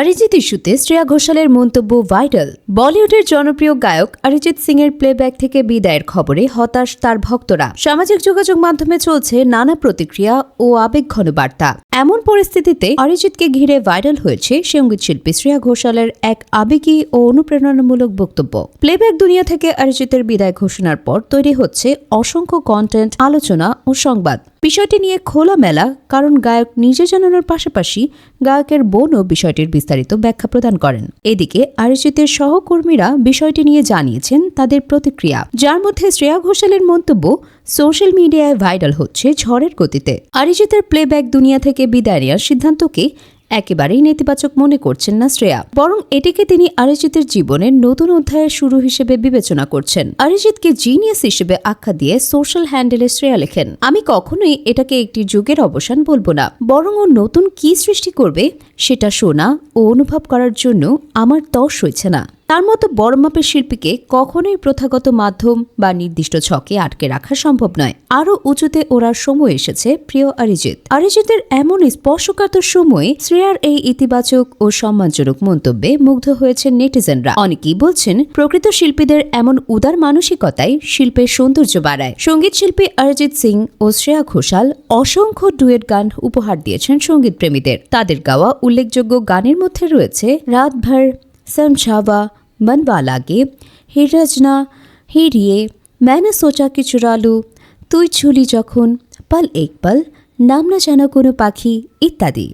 অরিজিৎ ইস্যুতে শ্রেয়া ঘোষালের মন্তব্য ভাইরাল। বলিউডের জনপ্রিয় গায়ক অরিজিৎ সিং এর প্লেব্যাক থেকে বিদায়ের খবরে হতাশ তার ভক্তরা। সামাজিক যোগাযোগ মাধ্যমে চলছে নানা প্রতিক্রিয়া ও আবেগঘন বার্তা। এমন পরিস্থিতিতে অরিজিৎকে ঘিরে ভাইরাল হয়েছে সংগীত শিল্পী শ্রেয়া ঘোষালের এক আবেগী ও অনুপ্রেরণামূলক বক্তব্য। প্লেব্যাক দুনিয়া থেকে অরিজিতের বিদায় ঘোষণার পর তৈরি হচ্ছে অসংখ্য কন্টেন্ট আলোচনা ও সংবাদ। বিষয়টি নিয়ে খোলামেলা, কারণ গায়ক নিজে জানানোর পাশাপাশি গায়কের বোনও বিষয়টির বিস্তারিত ব্যাখ্যা প্রদান করেন। এদিকে আরিজিতের সহকর্মীরা বিষয়টি নিয়ে জানিয়েছেন তাদের প্রতিক্রিয়া। যার মধ্যে শ্রেয়া ঘোষালের মন্তব্য, সোশ্যাল মিডিয়ায় ভাইরাল হচ্ছে ঝড়ের গতিতে। আরিজিতের প্লেব্যাক দুনিয়া থেকে বিদায় নেওয়ার সিদ্ধান্তকে একেবারেই নেতিবাচক মনে করছেন না শ্রেয়া। বরং এটিকে তিনি অরিজিতের জীবনের নতুন অধ্যায়ের শুরু হিসেবে বিবেচনা করছেন। অরিজিৎকে জিনিয়াস হিসেবে আখ্যা দিয়ে সোশ্যাল হ্যান্ডেলে শ্রেয়া লেখেন, আমি কখনোই এটাকে একটি যুগের অবসান বলব না। বরং ও নতুন কি সৃষ্টি করবে, সেটা শোনা ও অনুভব করার জন্য আমার তস হয়েছে না। তার মতো বড় মাপের শিল্পীকে কখনোই প্রথাগত মাধ্যম বা নির্দিষ্ট ছকে আটকে রাখা সম্ভব নয়। আরও উঁচুতে ওড়ার সময় এসেছে প্রিয় অরিজিৎ। অরিজিতের এমন স্পর্শকাতর সময়ে শ্রেয়ার এই ইতিবাচক ও সম্মানজনক মন্তব্যে মুগ্ধ হয়েছে নেটিজেনরা। অনেকেই বলছেন, প্রকৃত শিল্পীদের এমন উদার মানসিকতাই শিল্পের সৌন্দর্য বাড়ায়। সংগীত শিল্পী অরিজিৎ সিং ও শ্রেয়া ঘোষাল অসংখ্য ডুয়েট গান উপহার দিয়েছেন সংগীত প্রেমীদের তাদের গাওয়া উল্লেখযোগ্য গানের মধ্যে রয়েছে রাত ভর समझावा मनवा लागे হে রজনা হে রিয়ে ম্যানে সোচা কি চুরালু তুই ছুলি যখন পল এক পল নাম না জানা কোনো পাখি ইত্যাদি